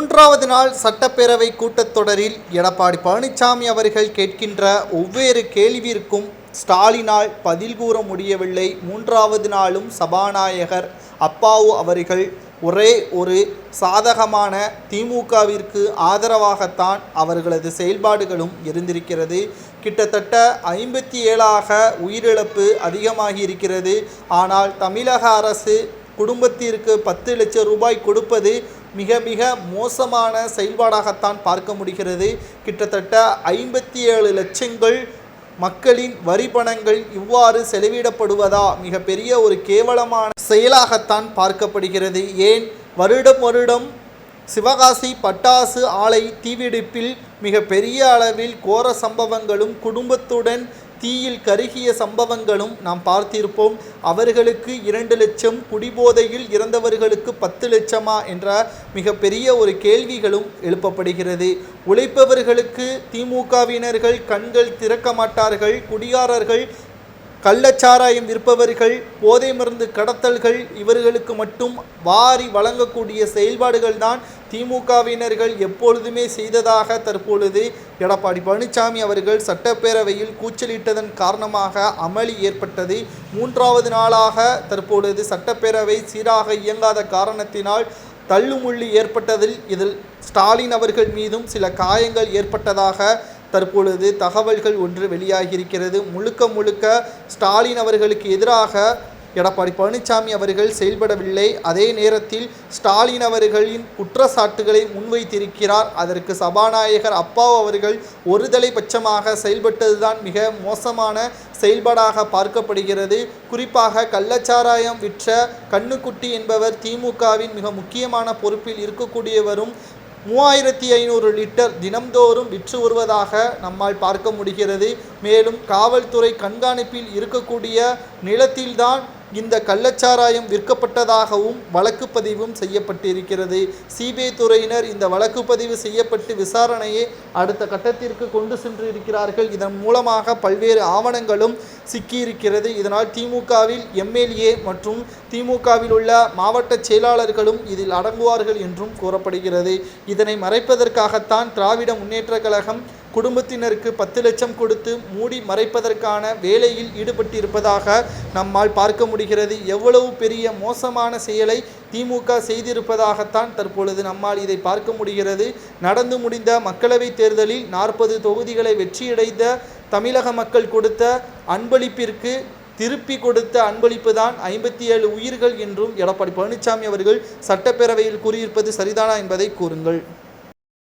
மூன்றாவது நாள் சட்டப்பேரவை கூட்டத்தொடரில் எடப்பாடி பழனிசாமி அவர்கள் கேட்கின்ற ஒவ்வொரு கேள்விற்கும் ஸ்டாலினால் பதில் கூற முடியவில்லை. மூன்றாவது நாளும் சபாநாயகர் அப்பாவு அவர்கள் ஒரே ஒரு சாதகமான திமுகவிற்கு ஆதரவாகத்தான் அவர்களது செயல்பாடுகளும் இருந்திருக்கிறது. கிட்டத்தட்ட ஐம்பத்தி ஏழாக உயிரிழப்பு அதிகமாகி இருக்கிறது ஆனால் தமிழக அரசு குடும்பத்திற்கு பத்து லட்சம் ரூபாய் கொடுப்பது மிக மிக மோசமான செயல்பாடாகத்தான் பார்க்க முடிகிறது. கிட்டத்தட்ட ஐம்பத்தி ஏழு லட்சங்கள் மக்களின் வரி பணங்கள் இவ்வாறு செலவிடப்படுவதா மிகப்பெரிய ஒரு கேவலமான செயலாகத்தான் பார்க்கப்படுகிறது. ஏன்? வருடம் வருடம் சிவகாசி பட்டாசு ஆலை தீவிடிப்பில் மிக பெரிய அளவில் கோர சம்பவங்களும் குடும்பத்துடன் தீயில் கருகிய சம்பவங்களும் நாம் பார்த்திருப்போம். அவர்களுக்கு இரண்டு லட்சம் குடிபோதையில் இறந்தவர்களுக்கு பத்து லட்சமா என்ற மிகப்பெரிய ஒரு கேள்விகளும் எழுப்பப்படுகிறது. உழைப்பவர்களுக்கு திமுகவினர்கள் கண்கள் திறக்க மாட்டார்கள் குடிகாரர்கள் கள்ளச்சாராயம் விற்பவர்கள் போதை மருந்து கடத்தல்கள் இவர்களுக்கு மட்டும் வாரி வழங்கக்கூடிய செயல்பாடுகள் தான் திமுகவினர்கள் எப்பொழுதுமே செய்ததாக தற்பொழுது எடப்பாடி பழனிசாமி அவர்கள் சட்டப்பேரவையில் கூச்சலிட்டதன் காரணமாக அமளி ஏற்பட்டது. மூன்றாவது நாளாக தற்பொழுது சட்டப்பேரவை சீராக இயங்காத காரணத்தினால் தள்ளுமுள்ளி ஏற்பட்டதில் இதில் ஸ்டாலின் அவர்கள் மீதும் சில காயங்கள் ஏற்பட்டதாக தற்பொழுது தகவல்கள் ஒன்று வெளியாகியிருக்கிறது. முழுக்க முழுக்க ஸ்டாலின் அவர்களுக்கு எதிராக எடப்பாடி பழனிசாமி அவர்கள் செயல்படவில்லை. அதே நேரத்தில் ஸ்டாலின் அவர்களின் குற்றச்சாட்டுகளை முன்வைத்திருக்கிறார். அதற்கு சபாநாயகர் அப்பாவு அவர்கள் ஒருதலை பட்சமாக செயல்பட்டதுதான் மிக மோசமான செயல்பாடாக பார்க்கப்படுகிறது. குறிப்பாக கள்ளச்சாராயம் விற்ற கண்ணுக்குட்டி என்பவர் திமுகவின் மிக முக்கியமான பொறுப்பில் இருக்கக்கூடியவரும் மூவாயிரத்தி ஐநூறு லிட்டர் தினம்தோறும் விற்று வருவதாக நம்மால் பார்க்க முடிகிறது. மேலும் காவல்துறை கண்காணிப்பில் இருக்கக்கூடிய நிலத்தில்தான் இந்த கள்ளச்சாராயம் விற்கப்பட்டதாகவும் வழக்கு பதிவும் செய்யப்பட்டிருக்கிறது. சிபிஐ துறையினர் இந்த வழக்கு பதிவு செய்யப்பட்டு விசாரணையை அடுத்த கட்டத்திற்கு கொண்டு சென்று இருக்கிறார்கள் இதன் மூலமாக பல்வேறு ஆவணங்களும் சிக்கியிருக்கிறது. இதனால் திமுகவில் எம்எல்ஏ மற்றும் திமுகவில் உள்ள மாவட்ட செயலாளர்களும் இதில் அடங்குவார்கள் என்றும் கூறப்படுகிறது. இதனை மறைப்பதற்காகத்தான் திராவிட முன்னேற்ற கழகம் குடும்பத்தினருக்கு பத்து லட்சம் கொடுத்து மூடி மறைப்பதற்கான வேலையில் ஈடுபட்டிருப்பதாக நம்மால் பார்க்க முடிகிறது. எவ்வளவு பெரிய மோசமான செயலை திமுக செய்திருப்பதாகத்தான் தற்பொழுது நம்மால் இதை பார்க்க முடிகிறது. நடந்து முடிந்த மக்களவைத் தேர்தலில் நாற்பது தொகுதிகளை வெற்றியடைந்த தமிழக மக்கள் கொடுத்த அன்பளிப்பிற்கு திருப்பி கொடுத்த அன்பளிப்பு தான் ஐம்பத்தி ஏழு உயிர்கள் என்றும் எடப்பாடி பழனிசாமி அவர்கள் சட்டப்பேரவையில் கூறியிருப்பது சரிதானா என்பதை கூறுங்கள்.